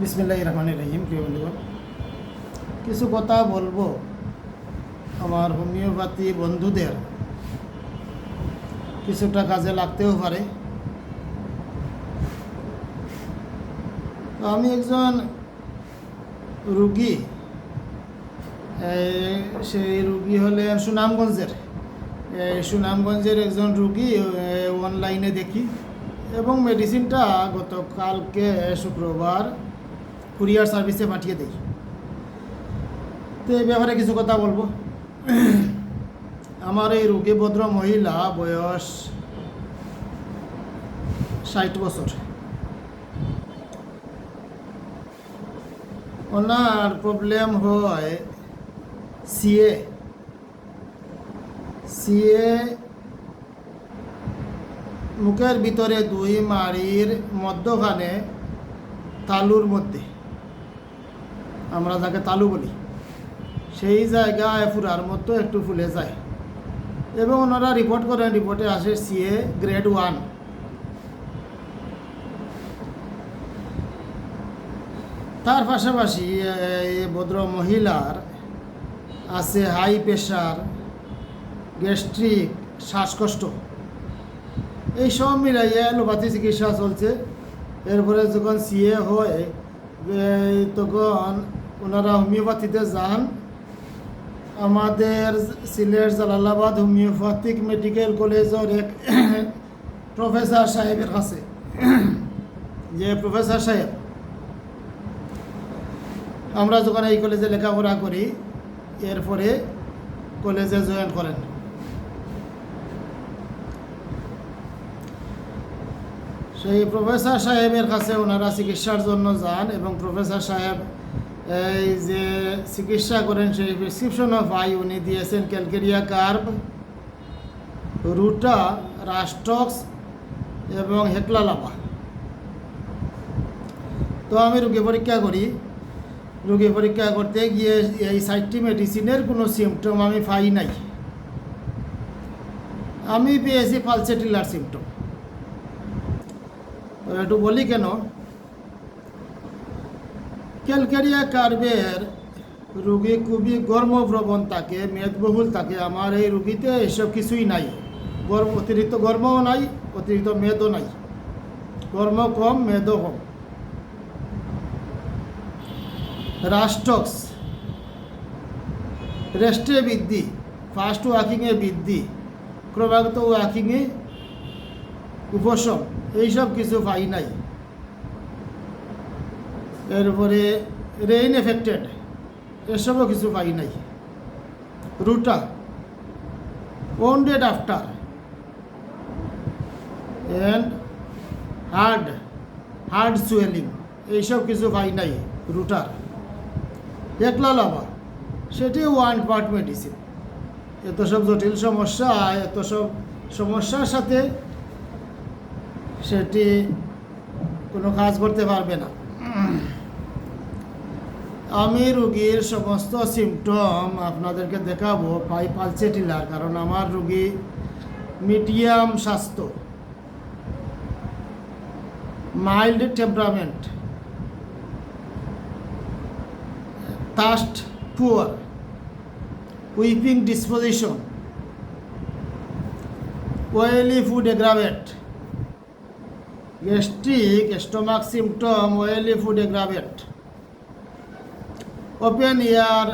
বিসমিল্লাহ রহমান রহিম, প্রিয় বন্ধুগণ। কিছু কথা বলব। আমার হোমিওপ্যাথি বন্ধুদের। কিছুটা কাজে লাগতেও পারে। তো আমি একজন রুগী। সেই রুগী হলেন সুনামগঞ্জের। সুনামগঞ্জের একজন রুগী অনলাইনে দেখি। এবং মেডিসিনটা গতকালকে শুক্রবার কুরিয়ার সার্ভিসে পাঠিয়ে দিই। তো এই ব্যাপারে কিছু কথা বলব। আমার এই রুগী ভদ্র মহিলা বয়স ষাট বছর। ওনার প্রবলেম হয় সিএ। সিএ মুখের ভিতরে দুই মাড়ির মধ্যখানে তালুর মধ্যে। আমরা যাকে তালু বলি। সেই জায়গায় ফুরার মতো একটু ফুলে যায়। এবং ওনারা রিপোর্ট করেন রিপোর্টে আসে সিএ গ্রেড ওয়ান তার পাশাপাশি ভদ্র মহিলার আছে হাই প্রেশার গ্যাস্ট্রিক শ্বাসকষ্ট। এই সব মিলাইয়ে অ্যালোপ্যাথি চিকিৎসা চলছে। এরপরে যখন সিএ হয় তখন ওনারা হোমিওপ্যাথিতে যান। আমাদের সিলেট জালালাবাদ হোমিওপ্যাথিক মেডিকেল কলেজের এক প্রফেসর সাহেবের কাছে। যে প্রফেসর সাহেব, আমরা যখন এই কলেজে লেখাপড়া করি, এরপরে কলেজে জয়েন করেন। সেই প্রফেসর সাহেবের কাছে ওনারা চিকিৎসার জন্য যান এবং প্রফেসর সাহেব এই যে চিকিৎসা করেন সেই প্রেসক্রিপশন অফ আই উনি দিয়েছেন ক্যালকেরিয়া কার্ব রুটা রাস্টক্স এবং হেকলালাপা তো আমি রোগী পরীক্ষা করি। রোগী পরীক্ষা করতে গিয়ে এই সাইটটি মেডিসিনের কোনো সিমটম আমি পাই নাই। আমি পেয়েছি পালসেটিলার সিমটম একটু বলি কেন? ক্যালকেরিয়া কার্বের রুগী খুবই গর্মপ্রবণ থাকে, মেদবহুল থাকে। আমার এই রুগীতে এসব কিছুই নাই। গর্ম, অতিরিক্ত গর্মও নাই, অতিরিক্ত মেদও নাই। গর্ম কম, মেদও কম। রাষ্ট্রক্স রেস্টে বৃদ্ধি ফার্স্ট ওয়াকিংয়ে বৃদ্ধি, ক্রমাগত ওয়াকিংয়ে উপশম, এইসব কিছু পাই নাই। এরপরে রেইন এফেক্টেড এসবও কিছু পাই নাই। রুটা wounded after and hard hard swelling এইসব কিছু পাই নাই রুটার একলা লাভা সেটি ওয়ান পার্ট মেডিসিন এত সব জটিল সমস্যা, এত সব সমস্যার সাথে সেটি কোনো কাজ করতে পারবে না। আমি রুগীর সমস্ত সিমটম আপনাদেরকে দেখাবো পাই পালচেটিলার কারণ আমার রুগী মিডিয়াম স্বাস্থ্য। Mild temperament thirst poor weeping disposition oily food aggravate gastric stomach symptom, oily food aggravate open ear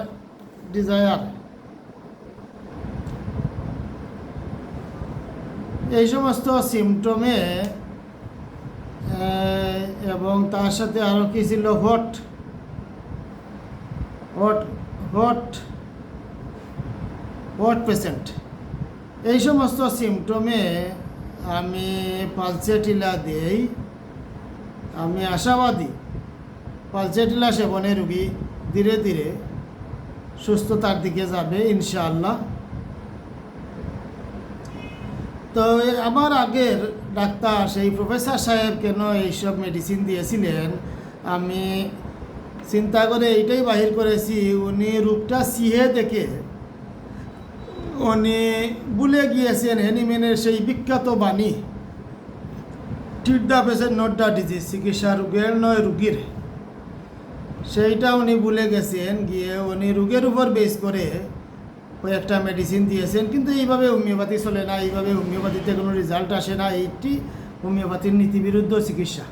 desire এই সমস্ত সিমটমে এবং তার সাথে আরও কি ছিল? Hot hot hot hot patient এই সমস্ত সিমটমে আমি পালসেটিলা দেই। আমি আশাবাদী। পালসেটিলা সেবনে রুগী ধীরে ধীরে সুস্থতার দিকে যাবে, ইনশাআল্লাহ। তো আমার আগের ডাক্তার সেই প্রফেসর সাহেব কেন এইসব মেডিসিন দিয়েছিলেন, আমি চিন্তা করে এইটাই বাহির করেছি, উনি রূপটা সিহে দেখে, উনি ভুলে গিয়েছেন হ্যানিম্যানের সেই বিখ্যাত বাণী treat the patient not the disease চিকিৎসা রোগের নয় রুগীর। সেইটা উনি ভুলে গেছেন, গিয়ে উনি রোগের উপর বেস করে কয়েকটা মেডিসিন দিয়েছেন, কিন্তু এইভাবে হোমিওপ্যাথি চলে না, এইভাবে হোমিওপ্যাথিতে কোনো রেজাল্ট আসে না, এইটি হোমিওপ্যাথির নীতিবিরুদ্ধ চিকিৎসা।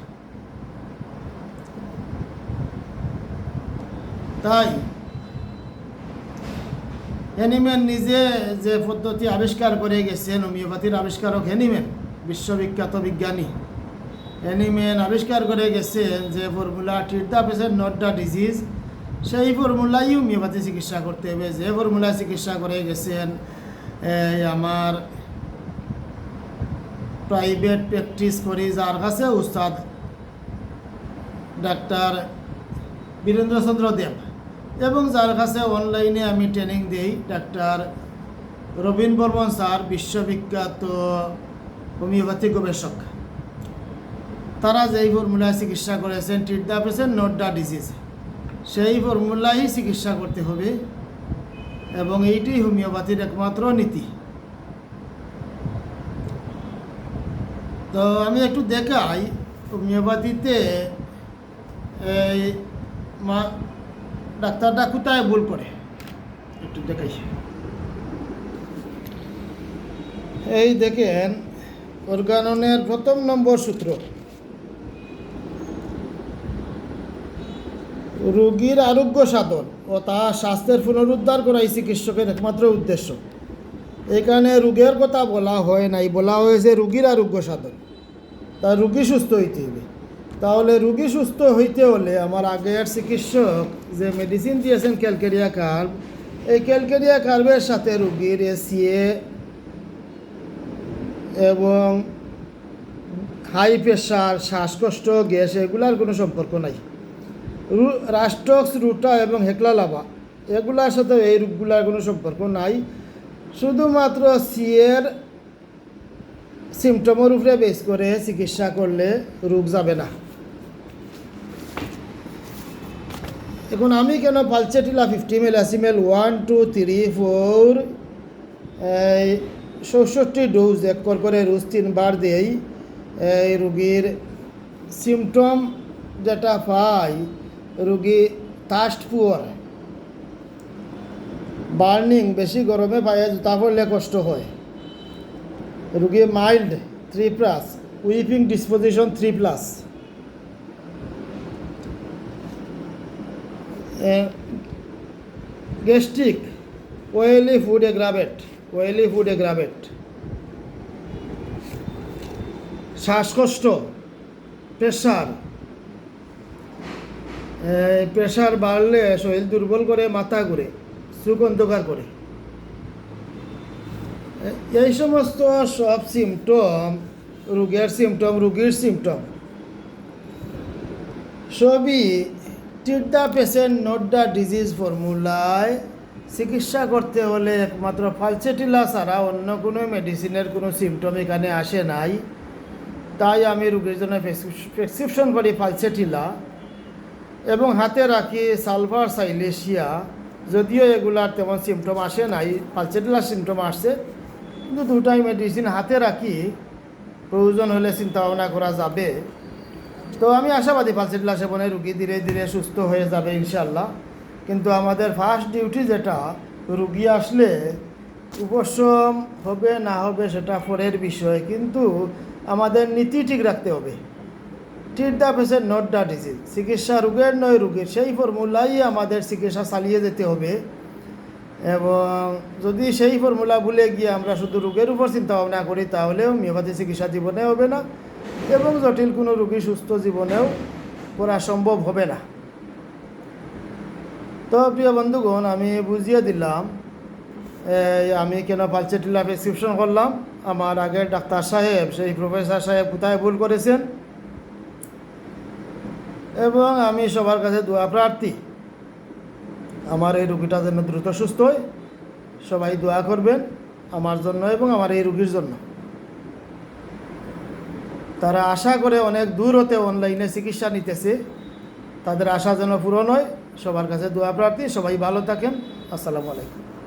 তাই হ্যানিম্যান নিজে যে পদ্ধতি আবিষ্কার করে গেছেন হোমিওপ্যাথির আবিষ্কারক হ্যানিম্যান বিশ্ববিখ্যাত বিজ্ঞানী। হ্যানিম্যান আবিষ্কার করে গেছেন যে formula treat the patient not the disease সেই ফর্মুলাই হোমিওপ্যাথি চিকিৎসা করতে হবে। যে ফর্মুলা চিকিৎসা করে গেছেন এই আমার প্রাইভেট প্র্যাকটিস করি যার কাছে উস্তাদ ডাক্তার বীরেন্দ্রচন্দ্র দেব। এবং যার কাছে অনলাইনে আমি ট্রেনিং দিই ডাক্তার রবীন বর্মন স্যার, বিশ্ববিখ্যাত হোমিওপ্যাথি গবেষক। তারা যেই ফর্মুলায় চিকিৎসা করেছেন treat the patient not the disease সেই ফর্মুলাই চিকিৎসা করতে হবে এবং এইটি হোমিওপ্যাথির একমাত্র নীতি। তো আমি একটু দেখাই হোমিওপ্যাথিতে, এই মা, ডাক্তারটা কোথায় ভুল করে? একটু দেখাই। এই দেখেন, অর্গাননের প্রথম নম্বর সূত্র। রোগীর আরোগ্য সাধন ও তার স্বাস্থ্যের পুনরুদ্ধার করাই চিকিৎসকের একমাত্র উদ্দেশ্য। এখানে রোগের কথা বলা হয় নাই, বলা হয়েছে রোগীর আরোগ্য সাধন। তা রুগী সুস্থ হইতে হবে। তাহলে রুগী সুস্থ হইতে হলে আমার আগের চিকিৎসক যে মেডিসিন দিয়েছেন ক্যালকেরিয়া কার্ভ এই ক্যালকেরিয়া কার্ভের সাথে রুগীর এসিএ এবং হাই প্রেশার, শ্বাসকষ্ট, গ্যাস, এগুলার কোনো সম্পর্ক নাই। রাস্টক্স রুটা এবং হেকলা লাভা। এগুলার সাথে এই রোগগুলার কোনো সম্পর্ক নাই। শুধুমাত্র সিএর সিমটমের উপরে বেস করে চিকিৎসা করলে রোগ যাবে না। এখন আমি কেন pulsatilla fifty millesimal one two three four চৌষট্টি ডোজ এক কর করে রোজ তিনবার দেই, এই রুগীর সিমটম যেটা পাই রুগী থাস্ট পুয়ার। বার্নিং বেশি গরমে পায়ে জুতা পড়লে কষ্ট হয়। রুগী mild three plus, weeping disposition three plus. Gastric oily food aggravate oily food aggravate শ্বাসকষ্ট প্রেশার প্রেশার বাড়লে শরীর দুর্বল করে, মাথা ঘুরে, চোখ অন্ধকার করে। এই সমস্ত সব সিমটম রোগের সিমটম রোগীর সিমটম সবই treat the patient not the disease ফর্মুলায় চিকিৎসা করতে হলে একমাত্র ফালসেটিলা ছাড়া অন্য কোনো মেডিসিনের কোনো সিমটম এখানে আসে নাই। তাই আমি রোগীর জন্য প্রেসক্রিপশন করি ফালসেটিলা এবং হাতে রাখি সালভার সাইলেশিয়া। যদিও এগুলার তেমন সিমটম আসে নাই পালচেটিলার সিমটম আসছে, কিন্তু দুটাই মেডিসিন হাতে রাখি, প্রয়োজন হলে চিন্তা ভাবনা করা যাবে। তো আমি আশাবাদী পালচেটিলা সেবনে রুগী ধীরে ধীরে সুস্থ হয়ে যাবে ইনশাল্লাহ কিন্তু আমাদের ফার্স্ট ডিউটি যেটা, রুগী আসলে উপশম হবে না হবে সেটা পরের বিষয়, কিন্তু আমাদের নীতি ঠিক রাখতে হবে। Treat the patient not the disease চিকিৎসা রোগের নয় রোগীর, সেই ফর্মুলাই আমাদের চিকিৎসা চালিয়ে যেতে হবে। এবং যদি সেই ফর্মুলা ভুলে গিয়ে আমরা শুধু রোগের উপর চিন্তা ভাবনা করি তাহলে হোমিওপ্যাথি চিকিৎসা জীবনে হবে না এবং জটিল কোনো রোগী সুস্থ জীবনেও করা সম্ভব হবে না। তো প্রিয় বন্ধুগণ, আমি বুঝিয়ে দিলাম আমি কেন পালচেটিলা প্রেসক্রিপশন করলাম। আমার আগের ডাক্তার সাহেব, সেই প্রফেসর সাহেব কোথায় ভুল করেছেন? এবং আমি সবার কাছে দোয়া প্রার্থী। আমার এই রুগীটা যেন দ্রুত সুস্থ হয়। সবাই দোয়া করবেন আমার জন্য এবং আমার এই রুগীর জন্য। তারা আশা করে অনেক দূর হতে অনলাইনে চিকিৎসা নিতেছে। তাদের আশা যেন পূরণ হয়। সবার কাছে দোয়া প্রার্থী। সবাই ভালো থাকেন। আসসালামু আলাইকুম।